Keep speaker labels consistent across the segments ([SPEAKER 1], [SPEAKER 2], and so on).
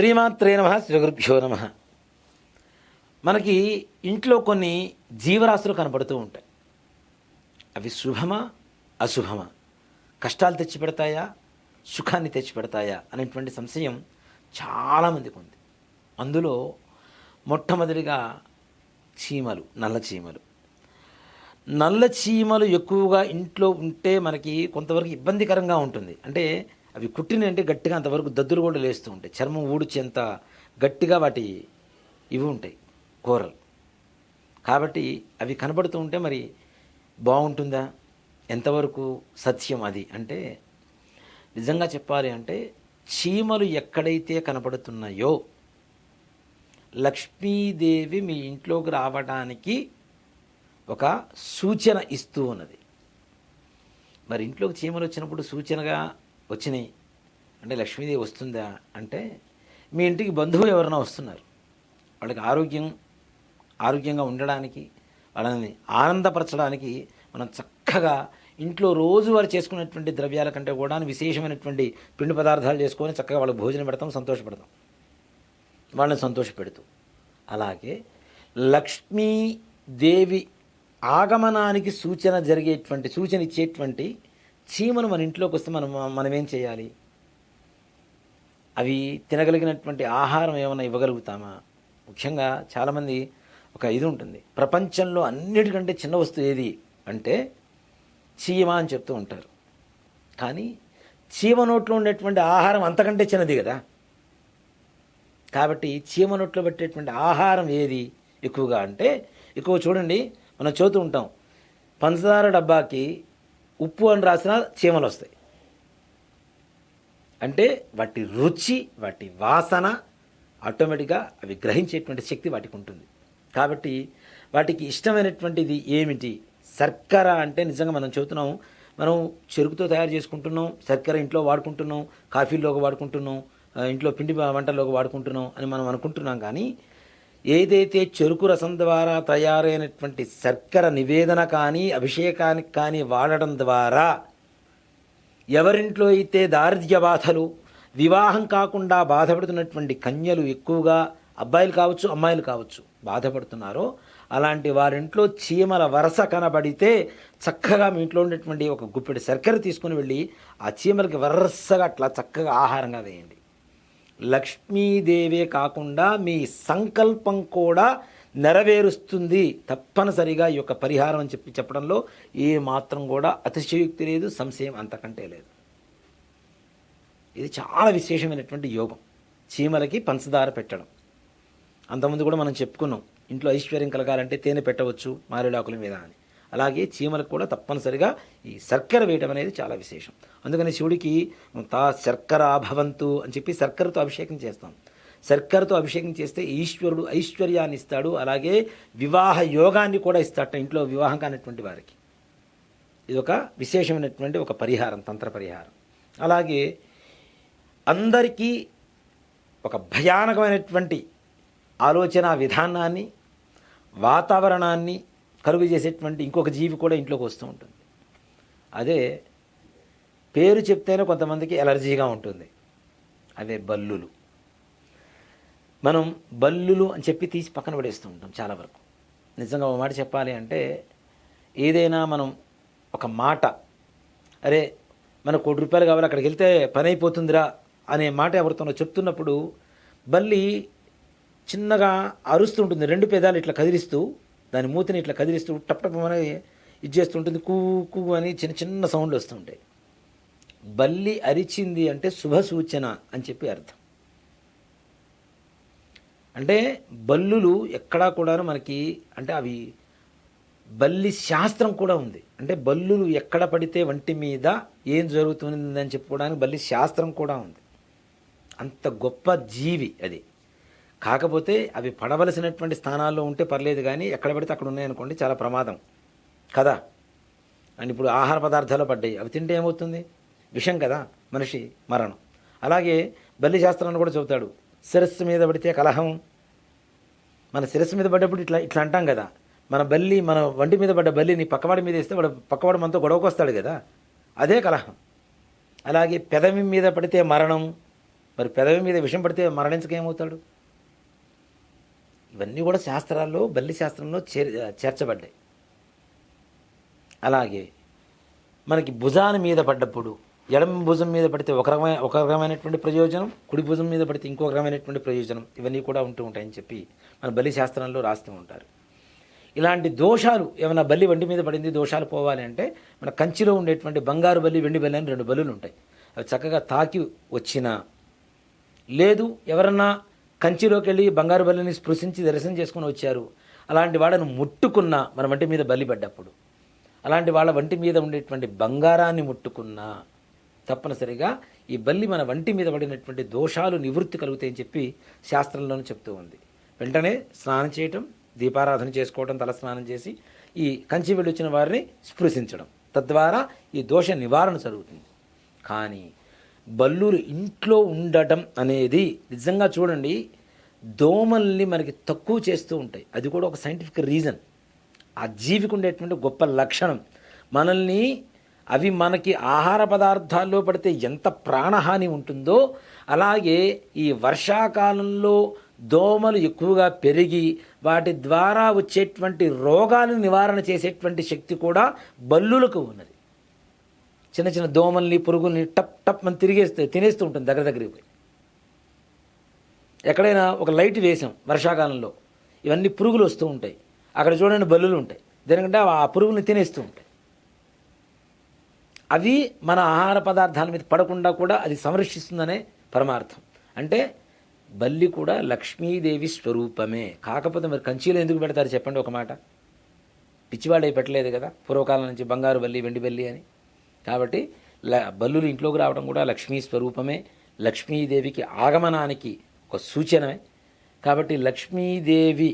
[SPEAKER 1] శ్రీమాత్రే నమ శ్రీగురుభ్యో నమ. మనకి ఇంట్లో కొన్ని జీవరాశులు కనపడుతూ ఉంటాయి. అవి శుభమా అశుభమా? కష్టాలు తెచ్చిపెడతాయా సుఖాన్ని తెచ్చిపెడతాయా అనేటువంటి సంశయం చాలామందికి ఉంది. అందులో మొట్టమొదటిగా చీమలు నల్ల చీమలు. నల్ల చీమలు ఎక్కువగా ఇంట్లో ఉంటే మనకి కొంతవరకు ఇబ్బందికరంగా ఉంటుంది. అంటే అవి కుట్టినంటే గట్టిగా అంతవరకు దద్దులు కూడా లేస్తూ ఉంటాయి. చర్మం ఊడిచేంత గట్టిగా వాటి ఇవి ఉంటాయి కూరలు. కాబట్టి అవి కనబడుతూ ఉంటే మరి బాగుంటుందా? ఎంతవరకు సత్యం అది? అంటే నిజంగా చెప్పాలి అంటే చీమలు ఎక్కడైతే కనపడుతున్నాయో లక్ష్మీదేవి మీ ఇంట్లోకి రావడానికి ఒక సూచన ఇస్తూ ఉన్నది. మరి ఇంట్లోకి చీమలు వచ్చినప్పుడు సూచనగా వచ్చినాయి. అంటే లక్ష్మీదేవి వస్తుందా అంటే మీ ఇంటికి బంధువు ఎవరైనా వస్తున్నారు. వాళ్ళకి ఆరోగ్యం ఆరోగ్యంగా ఉండడానికి వాళ్ళని ఆనందపరచడానికి మనం చక్కగా ఇంట్లో రోజువారు చేసుకునేటువంటి ద్రవ్యాల కంటే కూడా విశేషమైనటువంటి పిండి పదార్థాలు చేసుకొని చక్కగా వాళ్ళకి భోజనం పెడతాం సంతోషపెడతాం. వాళ్ళని సంతోషపెడుతూ. అలాగే లక్ష్మీదేవి ఆగమనానికి సూచన జరిగేటువంటి సూచన ఇచ్చేటువంటి చీమలు మన ఇంట్లోకి వస్తే మనం మనం ఏం చేయాలి? అవి తినగలిగినటువంటి ఆహారం ఏమైనా ఇవ్వగలుగుతామా? ముఖ్యంగా చాలామంది ఒక ఇది ఉంటుంది. ప్రపంచంలో అన్నిటికంటే చిన్న వస్తువు ఏది అంటే చీమ అని చెప్తూ ఉంటారు. కానీ చీమ నోట్లో ఉండేటువంటి ఆహారం అంతకంటే చిన్నది కదా. కాబట్టి చీమ నోట్లో పెట్టేటువంటి ఆహారం ఏది ఎక్కువగా అంటే ఎక్కువ చూడండి మనం చదువుతూ ఉంటాం. పంచదార డబ్బాకి ఉప్పు అని రాసిన చీమలు వస్తాయి. అంటే వాటి రుచి వాటి వాసన ఆటోమేటిక్గా అవి గ్రహించేటువంటి శక్తి వాటికి ఉంటుంది. కాబట్టి వాటికి ఇష్టమైనటువంటిది ఏమిటి? శర్కర అంటే నిజంగా మనం చెబుతున్నాం మనం చెరుకుతో తయారు చేసుకుంటున్నాం శర్కర ఇంట్లో వాడుకుంటున్నాం కాఫీలోకి వాడుకుంటున్నాం ఇంట్లో పిండి వంటల్లోకి వాడుకుంటున్నాం అని మనం అనుకుంటున్నాం కానీ ఏదైతే చెరుకు రసం ద్వారా తయారైనటువంటి శర్కర నివేదన కానీ అభిషేకానికి కానీ వాడడం ద్వారా ఎవరింట్లో అయితే దారిద్ర్య బాధలు వివాహం కాకుండా బాధపడుతున్నటువంటి కన్యలు ఎక్కువగా అబ్బాయిలు కావచ్చు అమ్మాయిలు కావచ్చు బాధపడుతున్నారో అలాంటి వారింట్లో చీమల వరస కనబడితే చక్కగా మీ ఇంట్లో ఉండేటువంటి ఒక గుప్పెడు శర్కర తీసుకుని వెళ్ళి ఆ చీమలకి వరసగా అట్లా చక్కగా ఆహారంగా వేయండి. లక్ష్మీదేవే కాకుండా మీ సంకల్పం కూడా నెరవేరుస్తుంది తప్పనిసరిగా ఈ యొక్క పరిహారం అని చెప్పి చెప్పడంలో ఏ మాత్రం కూడా అతిశయోక్తి లేదు సంశయం అంతకంటే లేదు. ఇది చాలా విశేషమైనటువంటి యోగం. చీమలకి పంచదార పెట్టడం. అంతకుముందు కూడా మనం చెప్పుకున్నాం ఇంట్లో ఐశ్వర్యం కలగాలంటే తేనె పెట్టవచ్చు మారేడాకుల మీద అని. అలాగే చీమలకు కూడా తప్పనిసరిగా ఈ శర్కర వేయడం అనేది చాలా విశేషం. అందుకని శివుడికి తా శర్కర భవంతు అని చెప్పి శర్కరతో అభిషేకం చేస్తాం. శర్కరతో అభిషేకం చేస్తే ఈశ్వరుడు ఐశ్వర్యాన్ని ఇస్తాడు అలాగే వివాహ యోగాన్ని కూడా ఇస్తాడట ఇంట్లో వివాహం కానటువంటి వారికి. ఇది ఒక విశేషమైనటువంటి ఒక పరిహారం తంత్ర పరిహారం. అలాగే అందరికీ ఒక భయానకమైనటువంటి ఆలోచన విధానాన్ని వాతావరణాన్ని కరువు చేసేటువంటి ఇంకొక జీవి కూడా ఇంట్లోకి వస్తూ ఉంటుంది. అదే పేరు చెప్తేనే కొంతమందికి ఎలర్జీగా ఉంటుంది. అదే బల్లులు. మనం బల్లులు అని చెప్పి తీసి పక్కన పడేస్తూ ఉంటాం చాలా వరకు. నిజంగా ఒక మాట చెప్పాలి అంటే ఏదైనా మనం ఒక మాట అరే మనకు కోటి రూపాయలు కావాలి అక్కడికి వెళ్తే పని అయిపోతుందిరా అనే మాట ఎవరితోనో చెప్తున్నప్పుడు బల్లి చిన్నగా అరుస్తూ ఉంటుంది. రెండు పెదాలు ఇట్లా కదిలిస్తూ దాని మూతిని ఇట్లా కదిలిస్తూ టప్ టప్ అని ఇది చేస్తుంటుంది కూ కూ అని చిన్న చిన్న సౌండ్లు వస్తుంటాయి. బల్లి అరిచింది అంటే శుభ సూచన అని చెప్పి అర్థం. అంటే బల్లులు ఎక్కడా కూడా మనకి అంటే అవి బల్లి శాస్త్రం కూడా ఉంది. అంటే బల్లులు ఎక్కడ పడితే వంటి మీద ఏం జరుగుతుందని చెప్పుకోవడానికి బల్లి శాస్త్రం కూడా ఉంది. అంత గొప్ప జీవి అది. కాకపోతే అవి పడవలసినటువంటి స్థానాల్లో ఉంటే పర్లేదు కానీ ఎక్కడ పడితే అక్కడ ఉన్నాయనుకోండి చాలా ప్రమాదం. కదా? అండ్ ఇప్పుడు ఆహార పదార్థాలు పడ్డాయి. అవి తింటే ఏమవుతుంది? విషం కదా? మనిషి మరణం. అలాగే బల్లి శాస్త్రాన్ని కూడా చెబుతాడు. శిరస్సు మీద పడితే కలహం. మన శిరస్సు మీద పడ్డప్పుడు ఇట్లా ఇట్లా అంటాం కదా. మన బల్లి మన వంటి మీద పడ్డ బల్లిని పక్కవాడి మీద వేస్తే వాడు పక్కవాడు మనతో గొడవకు వస్తాడు కదా. అదే కలహం. అలాగే పెదవి మీద పడితే మరణం. మరి పెదవి మీద విషం పడితే మరణించక ఏమవుతాడు? ఇవన్నీ కూడా శాస్త్రాల్లో బల్లి శాస్త్రంలో చేర్ చేర్చబడ్డాయి. అలాగే మనకి భుజాన మీద పడ్డప్పుడు ఎడమ భుజం మీద పడితే ఒక రకమైన ఒక రకమైనటువంటి ప్రయోజనం కుడి భుజం మీద పడితే ఇంకొక రకమైనటువంటి ప్రయోజనం ఇవన్నీ కూడా ఉంటూ ఉంటాయని చెప్పి మన బలి శాస్త్రంలో రాస్తూ ఉంటారు. ఇలాంటి దోషాలు ఏమైనా బల్లి వంటి మీద పడింది దోషాలు పోవాలి అంటే మన కంచిలో ఉండేటువంటి బంగారు బల్లి వెండి బల్లి అని రెండు బల్లులు ఉంటాయి. అవి చక్కగా తాకి వచ్చినా లేదు ఎవరన్నా కంచిలోకి వెళ్ళి బంగారు బల్లిని స్పృశించి దర్శనం చేసుకుని వచ్చారు. అలాంటి వాళ్ళను ముట్టుకున్న మన వంటి మీద బలి పడ్డప్పుడు అలాంటి వాళ్ళ వంటి మీద ఉండేటువంటి బంగారాన్ని ముట్టుకున్నా తప్పనిసరిగా ఈ బల్లి మన వంటి మీద పడినటువంటి దోషాలు నివృత్తి కలుగుతాయని చెప్పి శాస్త్రంలోనే చెప్తూ ఉంది. వెంటనే స్నానం చేయటం దీపారాధన చేసుకోవడం తల స్నానం చేసి ఈ కంచి వెళ్ళి వచ్చిన వారిని స్పృశించడం తద్వారా ఈ దోష నివారణ జరుగుతుంది. కానీ బల్లూరు ఇంట్లో ఉండటం అనేది నిజంగా చూడండి దోమల్ని మనకి తక్కువ చేస్తూ ఉంటాయి. అది కూడా ఒక సైంటిఫిక్ రీజన్ ఆ జీవికి ఉండేటువంటి గొప్ప లక్షణం. మనల్ని అవి మనకి ఆహార పదార్థాల్లో పడితే ఎంత ప్రాణహాని ఉంటుందో అలాగే ఈ వర్షాకాలంలో దోమలు ఎక్కువగా పెరిగి వాటి ద్వారా వచ్చేటువంటి రోగాలను నివారణ చేసేటువంటి శక్తి కూడా బల్లులకు ఉన్నది. చిన్న చిన్న దోమల్ని పురుగుల్ని టప్ టప్ అని తిరిగేస్తే తినేస్తూ ఉంటుంది దగ్గర దగ్గరికి పోయి. ఎక్కడైనా ఒక లైట్ వేసాం వర్షాకాలంలో. ఇవన్నీ పురుగులు వస్తూ ఉంటాయి. అక్కడ చూడండి బల్లులు ఉంటాయి. దేనికంటే ఆ పురుగుల్ని తినేస్తూ ఉంటాయి. అవి మన ఆహార పదార్థాల మీద పడకుండా కూడా అది సంరక్షిస్తుందనే పరమార్థం. అంటే బల్లి కూడా లక్ష్మీదేవి స్వరూపమే. కాకపోతే మరి కంచీలో ఎందుకు పెడతారు చెప్పండి ఒక మాట? పిచ్చివాడే పెట్టలేదు కదా? పూర్వకాలం నుంచి బంగారు బల్లి వెండి బల్లి అని. కాబట్టి బల్లులు ఇంట్లోకి రావడం కూడా లక్ష్మీ స్వరూపమే. లక్ష్మీదేవికి ఆగమనానికి ఒక సూచనమే. కాబట్టి లక్ష్మీదేవి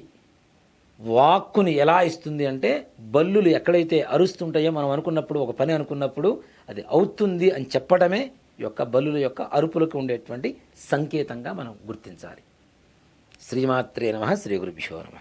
[SPEAKER 1] వాక్కుని ఎలా ఇస్తుంది అంటే బల్లులు ఎక్కడైతే అరుస్తుంటాయో మనం అనుకున్నప్పుడు ఒక పని అనుకున్నప్పుడు అది అవుతుంది అని చెప్పడమే యొక్క బల్లుల యొక్క అరుపులకు ఉండేటువంటి సంకేతంగా మనం గుర్తించాలి. శ్రీమాత్రే నమ శ్రీ గురుభ్యో నమ.